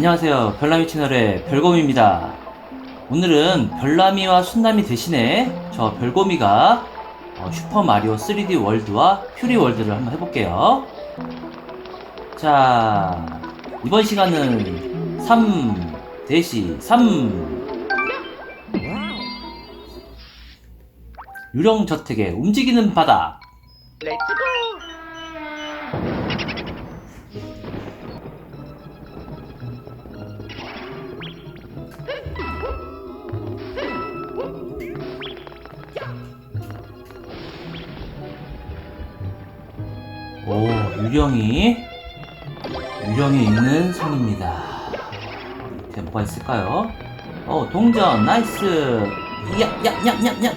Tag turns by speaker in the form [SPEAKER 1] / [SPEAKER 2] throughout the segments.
[SPEAKER 1] 안녕하세요. 별남이 채널의 별곰입니다. 오늘은 별남이와 순남이 대신에 저 별곰이가 어, 슈퍼 마리오 3D 월드와 퓨리 월드를 한번 해볼게요. 자, 이번 시간은 3 대시 3 유령 저택의 움직이는 바다
[SPEAKER 2] 렛츠고!
[SPEAKER 1] 유령이 유령이 있는 성입니다. 밑에 뭐가 있을까요? 어, 동전 나이스. 야, 야, 야, 야, 야.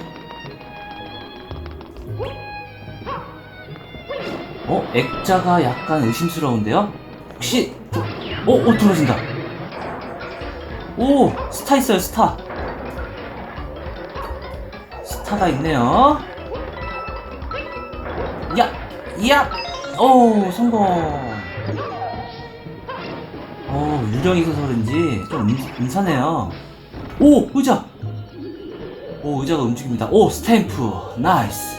[SPEAKER 1] 어, 액자가 약간 의심스러운데요? 혹시 어, 어 떨어진다. 오, 스타 있어요, 스타. 스타가 있네요. 야, 야. 오, 성공. 어, 유령이 있어서 그런지 좀 음, 음사네요. 오, 의자. 오, 의자가 움직입니다. 오, 스탬프. 나이스.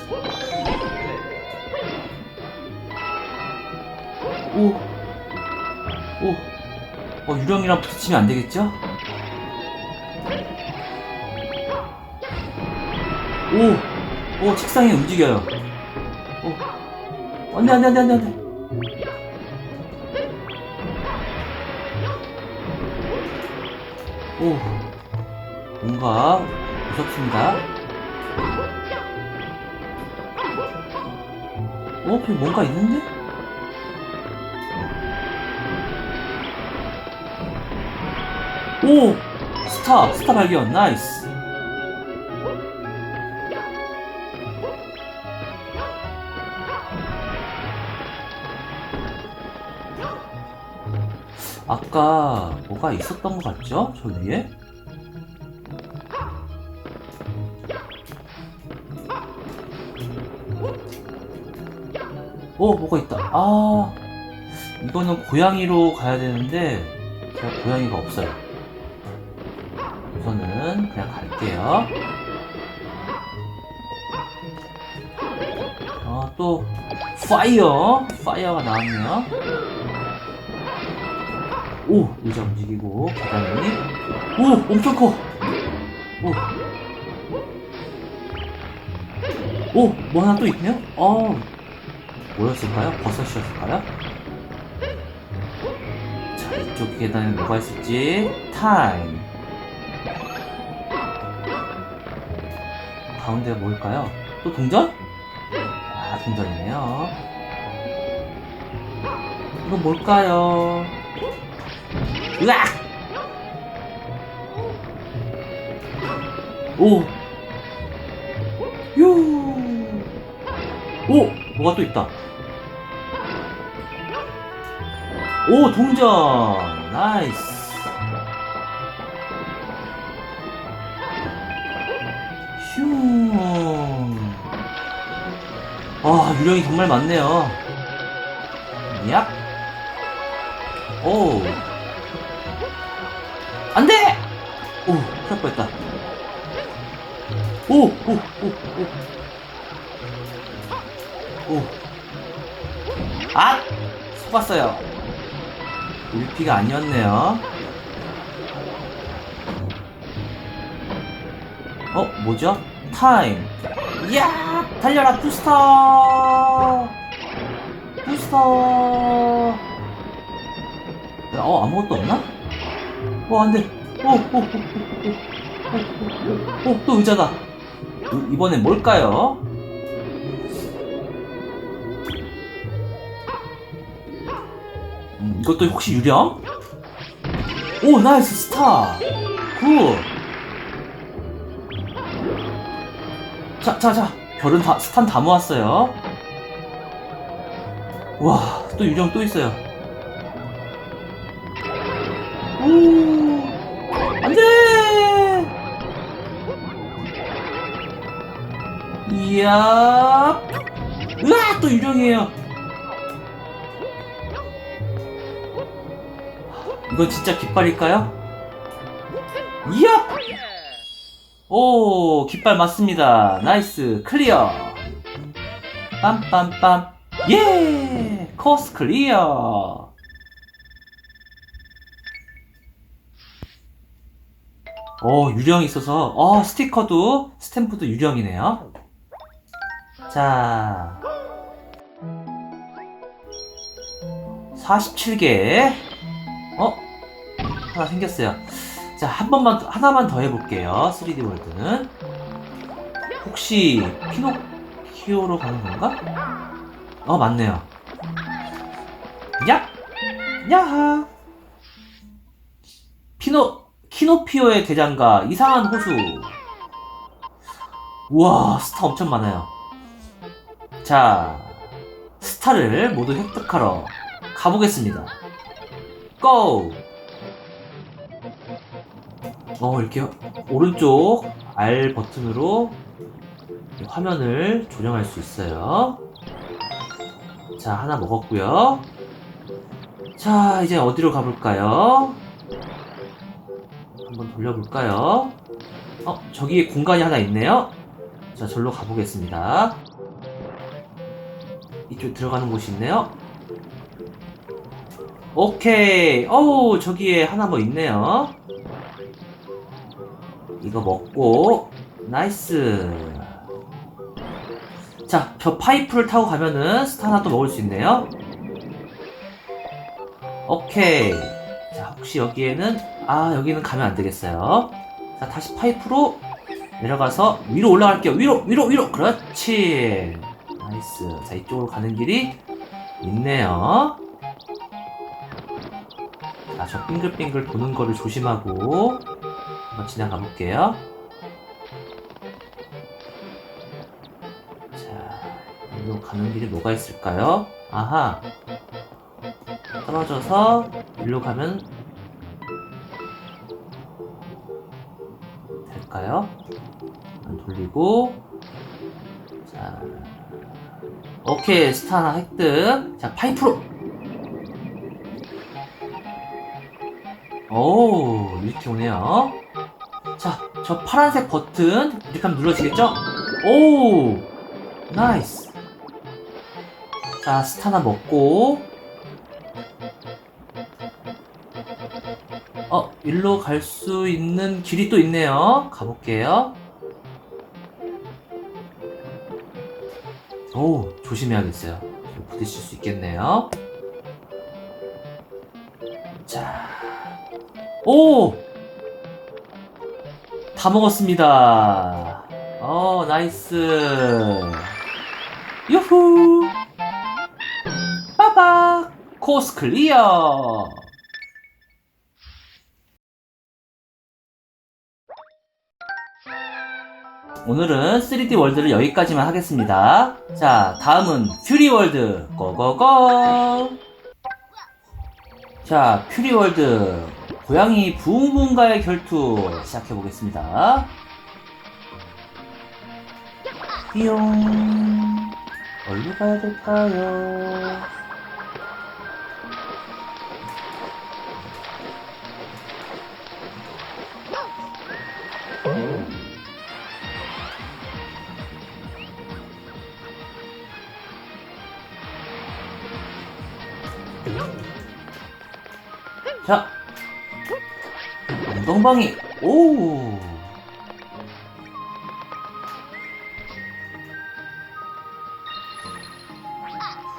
[SPEAKER 1] 오, 오. 어, 유령이랑 부딪히면 안 되겠죠? 오, 오, 책상이 움직여요. 오, 안 돼, 안 돼, 안 돼, 안 돼, 안 돼. 오, 뭔가 무섭습니다. 어, 여기 뭔가 있는데? 오! 스타! 스타 발견! 나이스! 아까 뭐가 있었던 것 같죠? 저 위에? 오, 뭐가 있다. 아, 이거는 고양이로 가야 되는데, 제가 고양이가 없어요. 우선은 그냥 갈게요. 어, 또, 파이어! 파이어가 나왔네요. 오! 의자 움직이고, 계단이. 오! 엄청 커! 오! 오! 뭐 하나 또 있네요? 어 뭐였을까요? 버섯이었을까요? 자, 이쪽 계단에 뭐가 있을지. 타임. 가운데가 뭘까요? 또 동전? 아, 동전이네요. 이건 뭘까요? 으악! 오! 요! 오! 뭐가 또 있다. 오, 동전! 나이스! 슝! 아, 유령이 정말 많네요. 얍! 오! 안 돼! 오, 큰일 날 뻔했다. 오, 오, 오, 오. 오. 아! 속았어요. 울피가 아니었네요. 어, 뭐죠? 타임. 이야! 달려라, 부스터! 부스터! 어, 아무것도 없나? 어, 안 돼. 오, 오, 오, 오, 오, 오, 오, 또 의자다. 이- 이번엔 뭘까요? 음, 이것도 혹시 유령? 오, 나이스, 스타! 굿! 자, 자, 자. 별은 다, 스탄 다 모았어요. 와, 또 유령 또 있어요. 이야, 으아, 또 유령이에요. 이건 진짜 깃발일까요? 이야! 오, 깃발 맞습니다. 나이스, 클리어. 빰빰빰. 예! 코스 클리어. 오, 유령이 있어서, 어, 스티커도, 스탬프도 유령이네요. 자. 47개. 어? 하나 생겼어요. 자, 한 번만, 더- 하나만 더 해볼게요. 3D 월드는. 혹시, 피노키오로 가는 건가? 어, 맞네요. 야! 야하! 피노, 키노피오의 대장가, 이상한 호수. 우와, 스타 엄청 많아요. 자, 스타를 모두 획득하러 가보겠습니다. 고! 어, 이렇게 오른쪽 R 버튼으로 화면을 조정할 수 있어요. 자, 하나 먹었고요. 자, 이제 어디로 가볼까요? 한번 돌려볼까요? 어, 저기 공간이 하나 있네요. 자, 절로 가보겠습니다. 이쪽 들어가는 곳이 있네요. 오케이. 어우, 저기에 하나 뭐 있네요. 이거 먹고, 나이스. 자, 저 파이프를 타고 가면은 스타 하나 또 먹을 수 있네요. 오케이. 자, 혹시 여기에는, 아, 여기는 가면 안 되겠어요. 자, 다시 파이프로 내려가서 위로 올라갈게요. 위로, 위로, 위로. 그렇지. 나이스. 자, 이쪽으로 가는 길이 있네요. 자, 저 빙글빙글 도는 거를 조심하고 한번 지나가 볼게요. 자, 여기로 가는 길이 뭐가 있을까요? 아하. 떨어져서 일로 가면 될까요? 돌리고 자 오케이 스타 하나 획득. 자 파이프로. 오 이렇게 오네요. 자 저 파란색 버튼 이렇게 하면 눌러지겠죠? 오 나이스. 자 스타 하나 먹고. 어 일로 갈 수 있는 길이 또 있네요. 가볼게요. 오, 조심해야겠어요. 좀 부딪힐 수 있겠네요. 자, 오! 다 먹었습니다. 어, 나이스. 유후! 빠박! 코스 클리어! 오늘은 3D 월드를 여기까지만 하겠습니다. 자, 다음은 퓨리 월드 고고고! 자, 퓨리 월드 고양이 붕붕가의 결투 시작해 보겠습니다. 띠용 어디로 가야 될까요? 엉덩방이 오.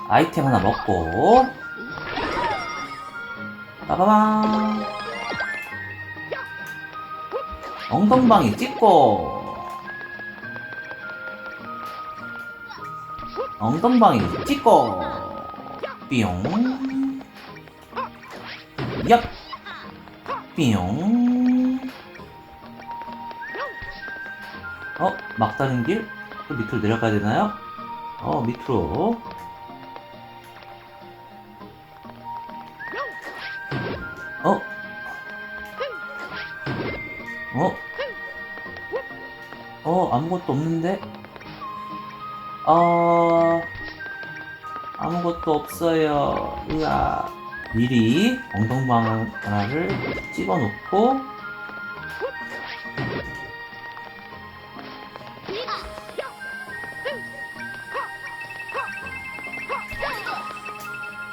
[SPEAKER 1] 아이템 하나 먹고. 빠바방 엉덩방이 찍고. 엉덩방이 찍고. 삐용. 얍. 삐 막다른 길? 또 밑으로 내려가야 되나요? 어 밑으로 어? 어? 어 아무것도 없는데? 어... 아무것도 없어요 으아 미리 엉덩방 하나를 집어넣고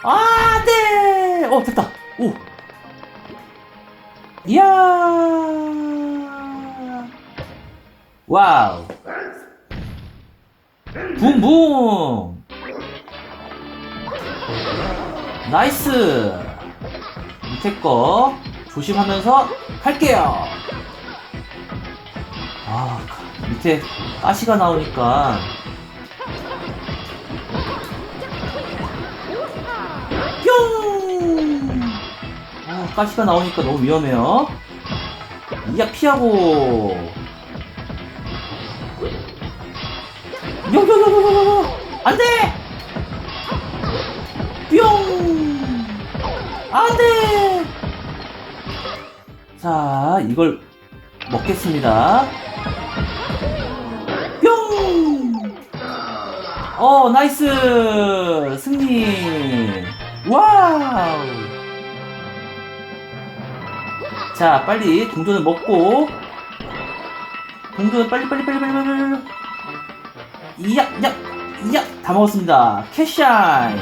[SPEAKER 1] 아, 네! 어, 됐다. 오. 이야. 와우. 붕붕. 나이스. 밑에 거 조심하면서 할게요. 아, 밑에 가시가 나오니까 아, 가시가 나오니까 너무 위험해요. 이야, 피하고. 요요요요요요! 안 돼! 뿅! 안 돼! 자, 이걸 먹겠습니다. 뿅! 어, 나이스! 승리! 와우! 자, 빨리 동전을 먹고 동전을 빨리 빨리 빨리 빨리 빨리 빨리 이야, 이야, 이야! 다 먹었습니다. 캐샤인!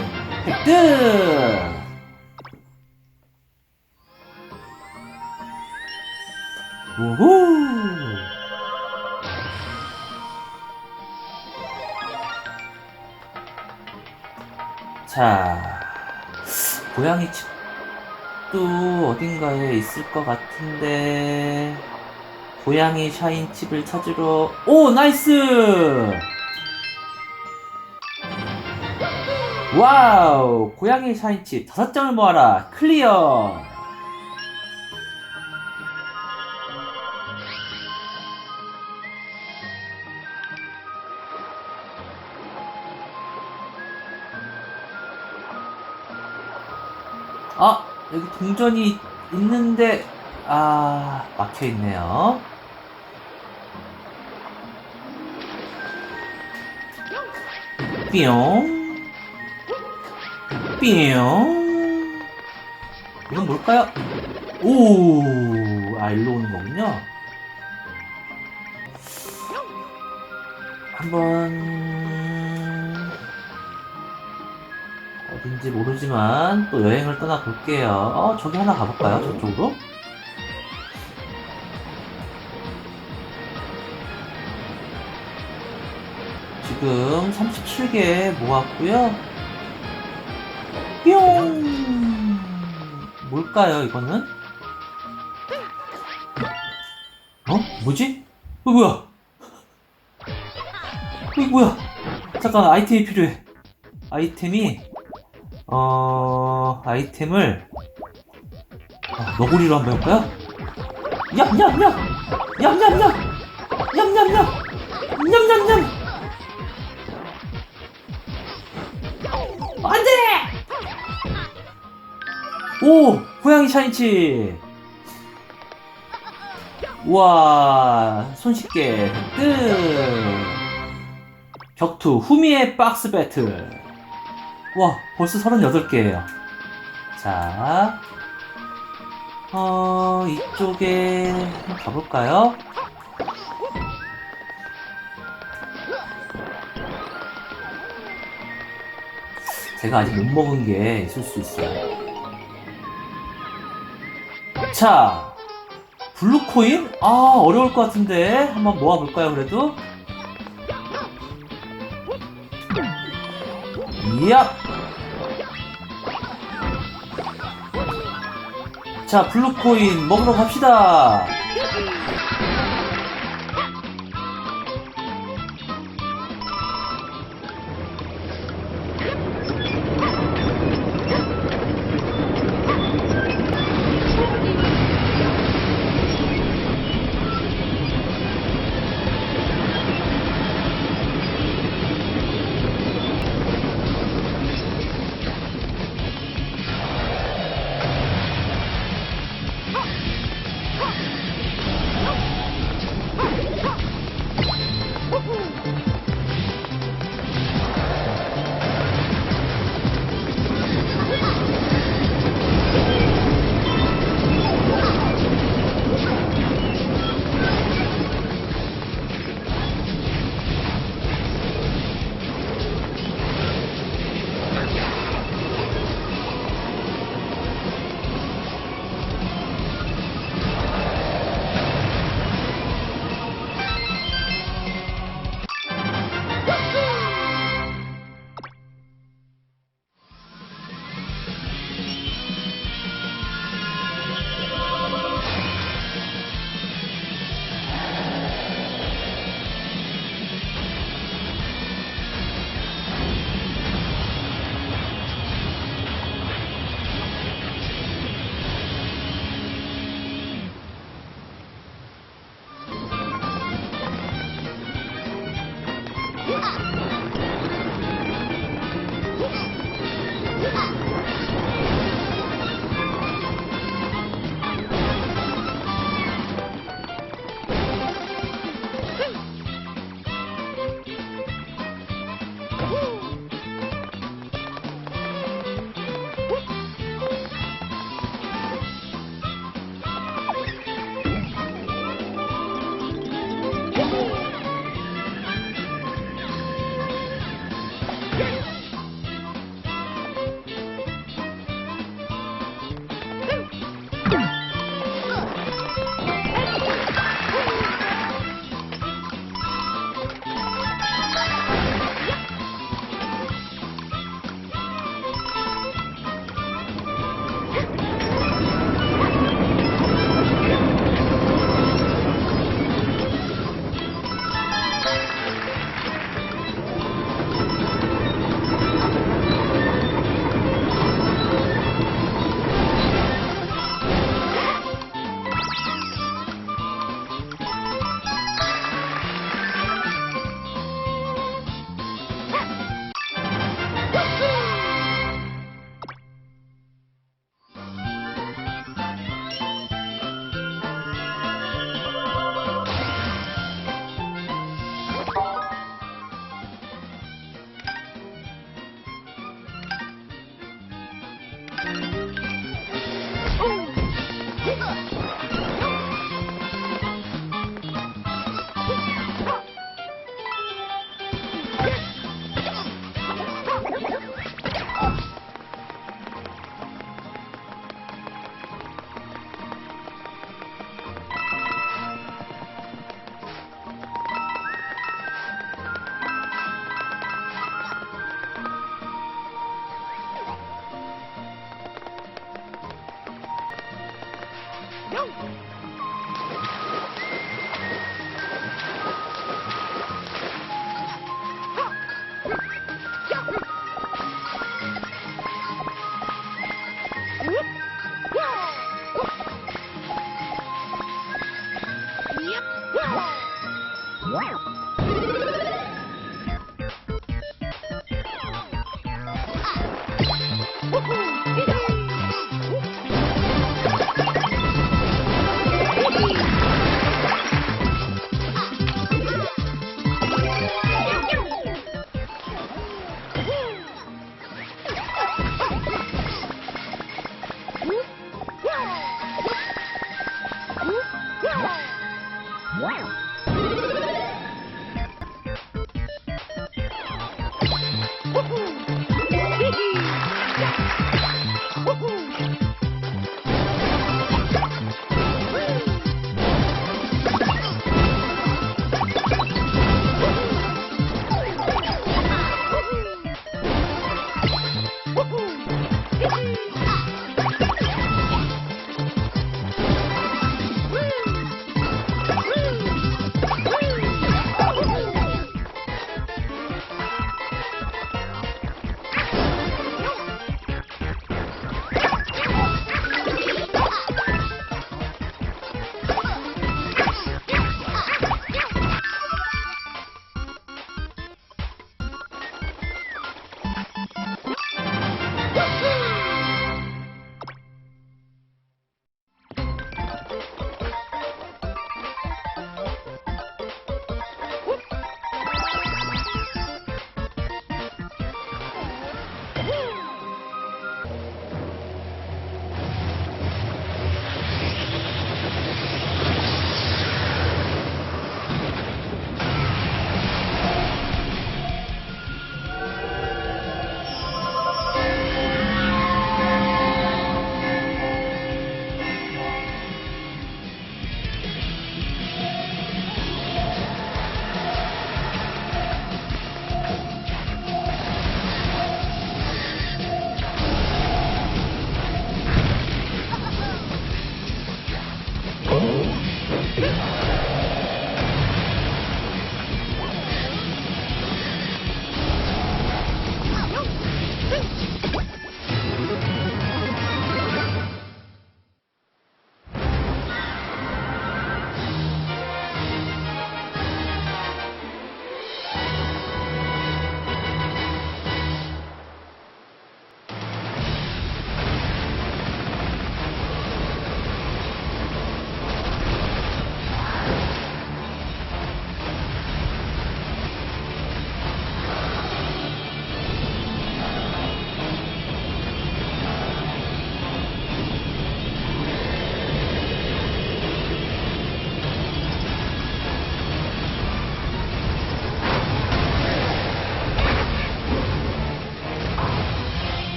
[SPEAKER 1] 획득! 우후! 자, 고양이 칩도 어딘가에 있을 것 같은데, 고양이 샤인 칩을 찾으러, 오, 나이스! 와우! 고양이 샤인 칩 다섯 장을 모아라! 클리어! 여기 동전이 있는데, 아, 막혀 있네요. 뿅. 뿅. 이건 뭘까요? 오, 아, 일로 오는 거군요. 한번, 어딘지 모르지만, 또 여행을 떠나볼게요. 어, 저기 하나 가볼까요? 저쪽으로? 지금 37개 모았고요. 뿅! 뭘까요, 이거는? 어? 뭐지? 어, 뭐야? 이거 뭐야? 잠깐, 아이템이 필요해. 아이템이, 어, 아이템을, 아, 너구리로 한번 해볼까요? 얌얌얌! 얌얌얌! 냠냠냠! 안 돼! 오! 고양이 샤인치! 우와, 손쉽게 획득! 격투 후미의 박스 배틀. 와, 벌써 38개예요. 자, 어, 이쪽에 가볼까요? 제가 아직 못 먹은 게 있을 수 있어요. 자, 블루코인? 아, 어려울 것 같은데. 한번 모아볼까요, 그래도? 이야! 자, 블루코인 먹으러 갑시다! Tchau!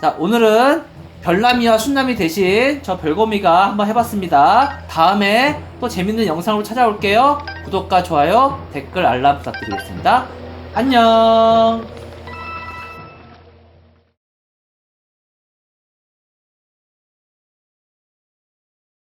[SPEAKER 1] 자, 오늘은 별남이와 순남이 대신 저 별곰이가 한번 해봤습니다. 다음에 또 재밌는 영상으로 찾아올게요. 구독과 좋아요, 댓글, 알람 부탁드리겠습니다. 안녕!